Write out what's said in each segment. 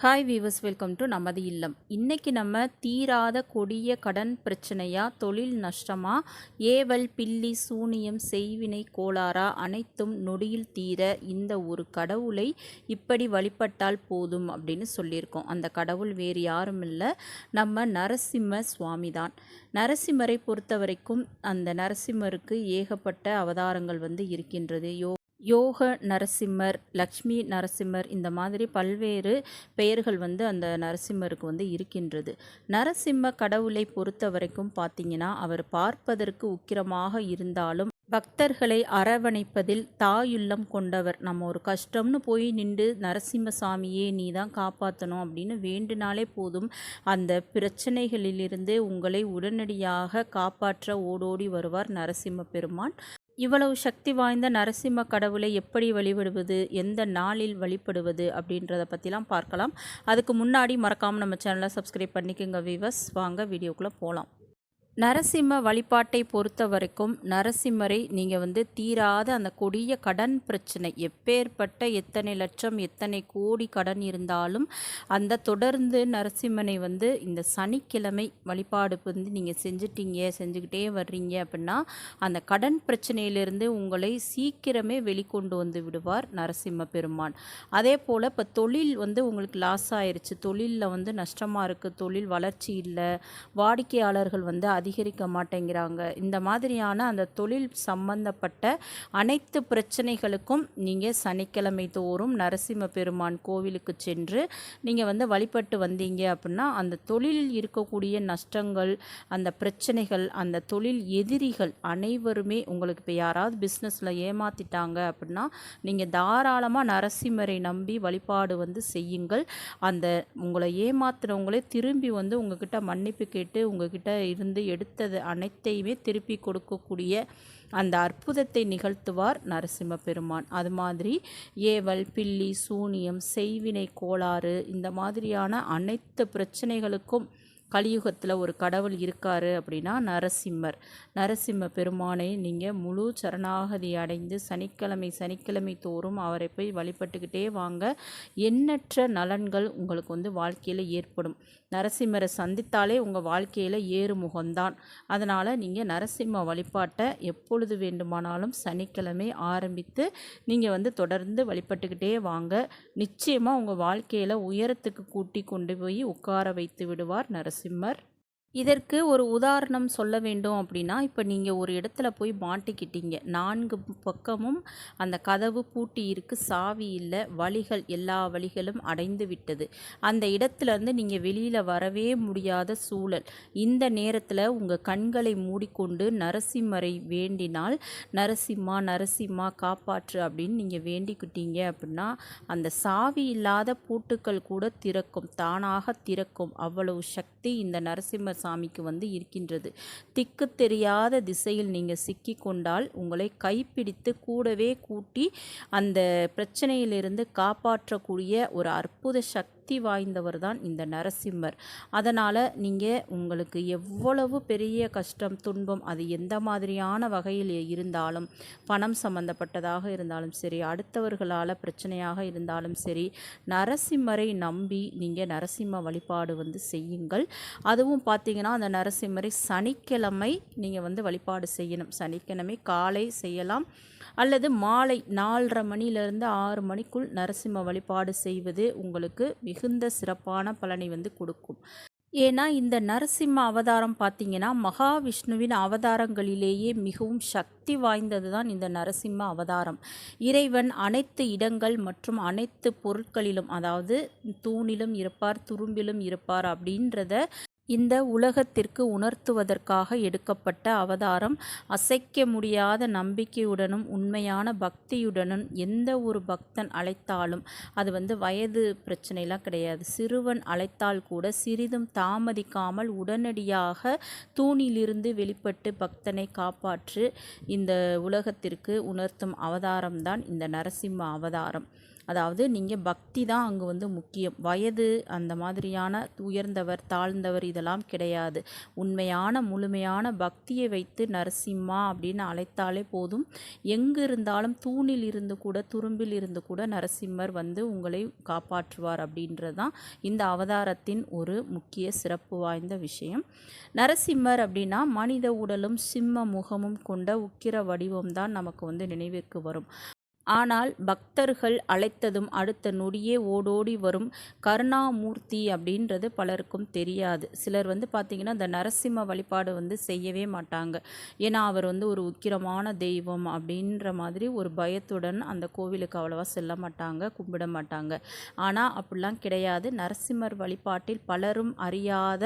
Hi viewers welcome to நமது இல்லம் இன்றைக்கி நம்ம தீராத கொடிய கடன் பிரச்சனையா தொழில் நஷ்டமா ஏவல் பில்லி சூனியம் செய்வினை கோளாறா அனைத்தும் நொடியில் தீர இந்த ஒரு கடவுளை இப்படி வழிபட்டால் போதும் அப்படின்னு சொல்லியிருக்கோம். அந்த கடவுள் வேறு யாரும் இல்லை. நம்ம நரசிம்ம சுவாமி தான். நரசிம்மரை பொறுத்த வரைக்கும் அந்த நரசிம்மருக்கு ஏகப்பட்ட அவதாரங்கள் வந்து இருக்கின்றது. யோ யோக நரசிம்மர் லக்ஷ்மி நரசிம்மர் இந்த மாதிரி பல்வேறு பெயர்கள் வந்து அந்த நரசிம்மருக்கு வந்து இருக்கின்றது. நரசிம்ம கடவுளை பொறுத்த வரைக்கும் பார்த்தீங்கன்னா அவர் பார்ப்பதற்கு உக்கிரமாக இருந்தாலும் பக்தர்களை அரவணைப்பதில் தாயுள்ளம் கொண்டவர். நம்ம ஒரு கஷ்டம்னு போய் நின்று நரசிம்ம சாமியே நீ தான் காப்பாற்றணும் அப்படின்னு வேண்டினாலே போதும் அந்த பிரச்சனைகளிலிருந்து உங்களை உடனடியாக காப்பாற்ற ஓடோடி வருவார் நரசிம்ம பெருமான். இவ்வளவு சக்தி வாய்ந்த நரசிம்ம கடவுளை எப்படி வழிபடுவது எந்த நாளில் வழிபடுவது அப்படின்றத பற்றிலாம் பார்க்கலாம். அதுக்கு முன்னாடி மறக்காமல் நம்ம சேனலை சப்ஸ்கிரைப் பண்ணிக்கோங்க வீவர்ஸ் வாங்க வீடியோக்குள்ளே போகலாம் நரசிம்ம வழிபாட்டை பொறுத்த வரைக்கும் நரசிம்மரை நீங்கள் வந்து தீராத அந்த கொடிய கடன் பிரச்சனை எப்பேற்பட்ட எத்தனை லட்சம் எத்தனை கோடி கடன் இருந்தாலும் அந்த தொடர்ந்து நரசிம்மனை வந்து இந்த சனிக்கிழமை வழிபாடு வந்து நீங்கள் செஞ்சிட்டீங்க செஞ்சுக்கிட்டே வர்றீங்க அப்படின்னா அந்த கடன் பிரச்சனையிலிருந்து உங்களை சீக்கிரமே வெளிக்கொண்டு வந்து விடுவார் நரசிம்ம பெருமான். அதே போல் இப்போ தொழில் வந்து உங்களுக்கு லாஸ் ஆயிடுச்சு தொழிலில் வந்து நஷ்டமாக இருக்குது தொழில் வளர்ச்சி இல்லை வாடிக்கையாளர்கள் வந்து அதிக அதிகரிக்க மாட்டேங்கிறாங்க. இந்த மாதிரியான அந்த தொழில் சம்பந்தப்பட்ட அனைத்து பிரச்சனைகளுக்கும் நீங்கள் சனிக்கிழமை தோறும் நரசிம்ம பெருமான் கோவிலுக்கு சென்று நீங்கள் வந்து வழிபட்டு வந்தீங்க அப்படின்னா அந்த தொழிலில் இருக்கக்கூடிய நஷ்டங்கள் அந்த பிரச்சனைகள் அந்த தொழில் எதிரிகள் அனைவருமே உங்களுக்கு இப்போ யாராவது பிஸ்னஸில் ஏமாற்றிட்டாங்க அப்படின்னா நீங்கள் தாராளமாக நரசிம்மரை நம்பி வழிபாடு வந்து செய்யுங்கள். அந்த உங்களை ஏமாத்துறவங்களே திரும்பி வந்து உங்ககிட்ட மன்னிப்பு கேட்டு உங்ககிட்ட இருந்து எடுத்தது அனைத்தையுமே திருப்பி கொடுக்கக்கூடிய அந்த அற்புதத்தை நிகழ்த்துவார் நரசிம்ம பெருமான் அது மாதிரி ஏவல் பில்லி சூனியம் செய்வினை கோளாறு இந்த மாதிரியான அனைத்து பிரச்சனைகளுக்கும் கலியுகத்தில் ஒரு கடவுள் இருக்கார் அப்படின்னா நரசிம்மர். நரசிம்ம பெருமானை நீங்கள் முழு சரணாகதி அடைந்து சனிக்கிழமை சனிக்கிழமை தோறும் அவரை போய் வழிபட்டுக்கிட்டே வாங்க. எண்ணற்ற நலன்கள் உங்களுக்கு வந்து வாழ்க்கையில் ஏற்படும். நரசிம்மரை சந்தித்தாலே உங்கள் வாழ்க்கையில் ஏறுமுகம்தான். அதனால் நீங்கள் நரசிம்ம வழிபாட்டை எப்பொழுது வேண்டுமானாலும் சனிக்கிழமை ஆரம்பித்து நீங்கள் வந்து தொடர்ந்து வழிபட்டுக்கிட்டே வாங்க. நிச்சயமாக உங்கள் வாழ்க்கையில் உயரத்துக்கு கூட்டி கொண்டு போய் உட்கார வைத்து விடுவார் நரசிம்மர். ¡Suscríbete! இதற்கு ஒரு உதாரணம் சொல்ல வேண்டும் அப்படின்னா இப்போ நீங்கள் ஒரு இடத்துல போய் மாட்டிக்கிட்டீங்க. நான்கு பக்கமும் அந்த கதவு பூட்டி இருக்கு சாவி இல்லை வழிகள் எல்லா வழிகளும் அடைந்து விட்டது. அந்த இடத்துலேருந்து நீங்கள் வெளியில் வரவே முடியாத சூழல். இந்த நேரத்தில் உங்கள் கண்களை மூடிக்கொண்டு நரசிம்மரை வேண்டினால் நரசிம்மா நரசிம்மா காப்பாற்று அப்படின்னு நீங்கள் வேண்டிக்கிட்டீங்க அப்படின்னா அந்த சாவி இல்லாத பூட்டுக்கள் கூட திறக்கும் தானாக திறக்கும். அவ்வளவு சக்தி இந்த நரசிம்மர் சாமிக்கு வந்து இருக்கின்றது. திக்கு தெரியாத திசையில் நீங்கள் சிக்கி கொண்டால் உங்களை கைப்பிடித்து கூடவே கூட்டி அந்த பிரச்சனையிலிருந்து காப்பாற்றக்கூடிய ஒரு அற்புத சக்தி சக்தி வாய்ந்தவர் தான் இந்த நரசிம்மர். அதனால் நீங்கள் உங்களுக்கு எவ்வளவு பெரிய கஷ்டம் துன்பம் அது எந்த மாதிரியான வகையில் இருந்தாலும் பணம் சம்பந்தப்பட்டதாக இருந்தாலும் சரி அடுத்தவர்களால் பிரச்சனையாக இருந்தாலும் சரி நரசிம்மரை நம்பி நீங்கள் நரசிம்ம வழிபாடு வந்து செய்யுங்கள். அதுவும் பார்த்தீங்கன்னா அந்த நரசிம்மரை சனிக்கிழமை நீங்கள் வந்து வழிபாடு செய்யணும். சனிக்கிழமை காலை செய்யலாம். அல்லது மாலை நாலரை மணிலேருந்து ஆறு மணிக்குள் நரசிம்ம வழிபாடு செய்வது உங்களுக்கு மிகுந்த சிறப்பான பலனை வந்து கொடுக்கும். ஏன்னா இந்த நரசிம்ம அவதாரம் பார்த்தீங்கன்னா மகாவிஷ்ணுவின் அவதாரங்களிலேயே மிகவும் சக்தி வாய்ந்தது தான் இந்த நரசிம்ம அவதாரம். இறைவன் அனைத்து இடங்கள் மற்றும் அனைத்து பொருட்களிலும் அதாவது தூணிலும் இருப்பார் துரும்பிலும் இருப்பார் அப்படின்றத இந்த உலகத்திற்கு உணர்த்துவதற்காக எடுக்கப்பட்ட அவதாரம் அசைக்க முடியாத நம்பிக்கையுடனும் உண்மையான பக்தியுடனும் எந்த ஒரு பக்தன் அழைத்தாலும் அது வந்து வயது பிரச்சனைலாம் கிடையாது. சிறுவன் அழைத்தால் கூட சிறிதும் தாமதிக்காமல் உடனடியாக தூணிலிருந்து வெளிப்பட்டு பக்தனை காப்பாற்று இந்த உலகத்திற்கு உணர்த்தும் அவதாரம்தான் இந்த நரசிம்ம அவதாரம். அதாவது நீங்கள் பக்தி தான் அங்கே வந்து முக்கியம். வயது அந்த மாதிரியான உயர்ந்தவர் தாழ்ந்தவர் இதெல்லாம் கிடையாது. உண்மையான முழுமையான பக்தியை வைத்து நரசிம்மா அப்படின்னு அழைத்தாலே போதும். எங்கு இருந்தாலும் தூணில் இருந்து கூட துரும்பில் இருந்து கூட நரசிம்மர் வந்து உங்களை காப்பாற்றுவார் அப்படின்றது தான் இந்த அவதாரத்தின் ஒரு முக்கிய சிறப்பு வாய்ந்த விஷயம். நரசிம்மர் அப்படின்னா மனித உடலும் சிம்ம முகமும் கொண்ட உக்கிர வடிவம் தான் நமக்கு வந்து நினைவிற்கு வரும். ஆனால் பக்தர்கள் அழைத்ததும் அடுத்த நொடியே ஓடோடி வரும் கருணாமூர்த்தி அப்படின்றது பலருக்கும் தெரியாது. சிலர் வந்து பார்த்திங்கன்னா இந்த நரசிம்ம வழிபாடு வந்து செய்யவே மாட்டாங்க. ஏன்னா அவர் வந்து ஒரு உக்கிரமான தெய்வம் அப்படின்ற மாதிரி ஒரு பயத்துடன் அந்த கோவிலுக்கு அவ்வளோவா செல்ல மாட்டாங்க கும்பிட மாட்டாங்க. ஆனால் அப்படிலாம் கிடையாது. நரசிம்மர் வழிபாட்டில் பலரும் அறியாத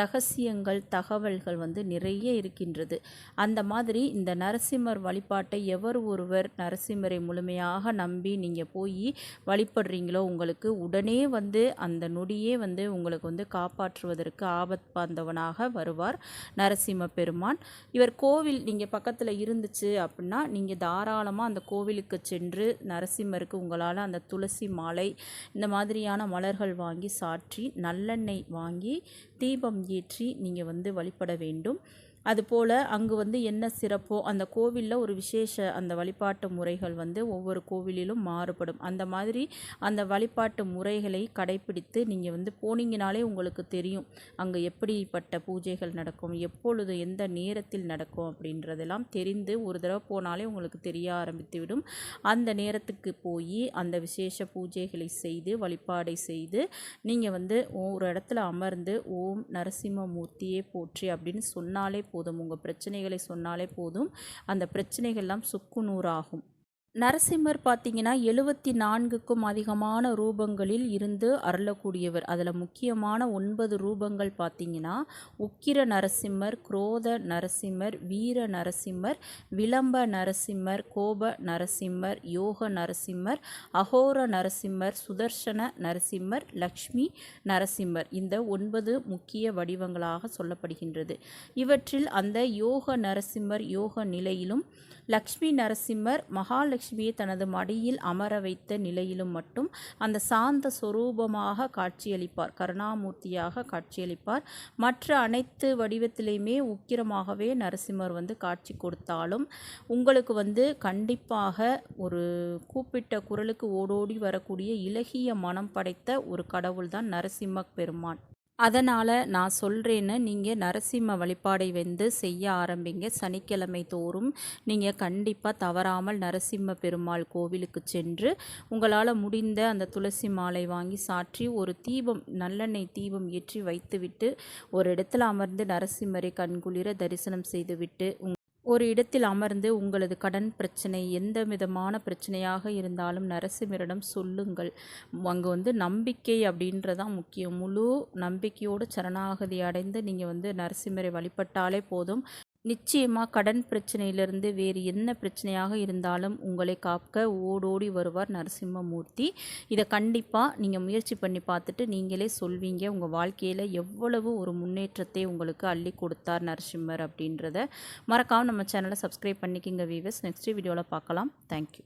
ரகசியங்கள் தகவல்கள் வந்து நிறைய இருக்கின்றது. அந்த மாதிரி இந்த நரசிம்மர் வழிபாட்டை எவர் ஒருவர் நரசிம்மரை முழு முழுமையாக நம்பி நீங்கள் போய் வழிபடுறீங்களோ உங்களுக்கு உடனே வந்து அந்த நொடியே வந்து உங்களுக்கு வந்து காப்பாற்றுவதற்கு ஆபத் பாந்தவனாக வருவார் நரசிம்ம பெருமான். இவர் கோவில் நீங்கள் பக்கத்தில் இருந்துச்சு அப்படின்னா நீங்கள் தாராளமாக அந்த கோவிலுக்கு சென்று நரசிம்மருக்கு உங்களால் அந்த துளசி மாலை இந்த மாதிரியான மலர்கள் வாங்கி சாற்றி நல்லெண்ணெய் வாங்கி தீபம் ஏற்றி நீங்கள் வந்து வழிபட வேண்டும். அதுபோல் அங்கு வந்து என்ன சிறப்போ அந்த கோவிலில் ஒரு விசேஷ அந்த வழிபாட்டு முறைகள் வந்து ஒவ்வொரு கோவிலிலும் மாறுபடும். அந்த மாதிரி அந்த வழிபாட்டு முறைகளை கடைபிடித்து நீங்கள் வந்து போனீங்கனாலே உங்களுக்கு தெரியும் அங்கே எப்படிப்பட்ட பூஜைகள் நடக்கும் எப்பொழுது எந்த நேரத்தில் நடக்கும் அப்படின்றதெல்லாம் தெரிந்து ஒரு தடவை போனாலே உங்களுக்கு தெரிய ஆரம்பித்துவிடும். அந்த நேரத்துக்கு போய் அந்த விசேஷ பூஜைகளை செய்து வழிபாடை செய்து நீங்கள் வந்து ஒரு இடத்துல அமர்ந்து ஓம் நரசிம்மமூர்த்தியே போற்றி அப்படின்னு சொன்னாலே போதும். உங்கள் பிரச்சனைகளை சொன்னாலே போதும். அந்த பிரச்சனைகள்லாம் சுக்குநூறாகும் நரசிம்மர் பார்த்திங்கன்னா எழுவத்தி நான்குக்கும் அதிகமான ரூபங்களில் இருந்து அருளக்கூடியவர். அதில் முக்கியமான ஒன்பது ரூபங்கள் பார்த்தீங்கன்னா உக்கிர நரசிம்மர் குரோத நரசிம்மர் வீர நரசிம்மர் விளம்ப நரசிம்மர் கோப நரசிம்மர் யோக நரசிம்மர் அகோர நரசிம்மர் சுதர்சன நரசிம்மர் லக்ஷ்மி நரசிம்மர். இந்த ஒன்பது முக்கிய வடிவங்களாக சொல்லப்படுகின்றது. இவற்றில் அந்த யோக நரசிம்மர் யோக நிலையிலும் லக்ஷ்மி நரசிம்மர் மகாலட்சுமியை தனது மடியில் அமர வைத்த நிலையிலும் மட்டும் அந்த சாந்த சொரூபமாக காட்சியளிப்பார் கருணாமூர்த்தியாக காட்சியளிப்பார். மற்ற அனைத்து வடிவத்திலையுமே உக்கிரமாகவே நரசிம்மர் வந்து காட்சி கொடுத்தாலும் உங்களுக்கு வந்து கண்டிப்பாக ஒரு கூப்பிட்ட குரலுக்கு ஓடோடி வரக்கூடிய இலகிய மனம் படைத்த ஒரு கடவுள் தான் நரசிம்ம பெருமான். அதனால் நான் சொல்கிறேன்னு நீங்கள் நரசிம்ம வழிபாடை வந்து செய்ய ஆரம்பிங்க. சனிக்கிழமை தோறும் நீங்கள் கண்டிப்பாக தவறாமல் நரசிம்ம பெருமாள் கோவிலுக்கு சென்று உங்களால் முடிந்த அந்த துளசி மாலை வாங்கி சாற்றி ஒரு தீபம் நல்லெண்ணெய் தீபம் ஏற்றி வைத்துவிட்டு ஒரு இடத்துல அமர்ந்து நரசிம்மரை கண்குளிர தரிசனம் செய்துவிட்டு ஒரு இடத்தில் அமர்ந்து உங்களது கடன் பிரச்சனை எந்த விதமான பிரச்சனையாக இருந்தாலும் நரசிம்மரிடம் சொல்லுங்கள். அங்கே வந்து நம்பிக்கை அப்படின்றதான் முக்கியம். முழு நம்பிக்கையோடு சரணாகதி அடைந்து நீங்கள் வந்து நரசிம்மரை வழிபட்டாலே போதும். நிச்சயமாக கடன் பிரச்சனையிலிருந்து வேறு என்ன பிரச்சனையாக இருந்தாலும் உங்களை காக்க ஓடோடி வருவார் நரசிம்மமூர்த்தி. இதை கண்டிப்பாக நீங்கள் முயற்சி பண்ணி பார்த்துட்டு நீங்களே சொல்வீங்க உங்கள் வாழ்க்கையில் எவ்வளவு ஒரு முன்னேற்றத்தை உங்களுக்கு அள்ளி கொடுத்தார் நரசிம்மர் அப்படின்றத. மறக்காமல் நம்ம சேனலை சப்ஸ்கிரைப் பண்ணிக்கிங்க வீவர்ஸ் நெக்ஸ்ட் வீடியோவில் பார்க்கலாம். தேங்க்யூ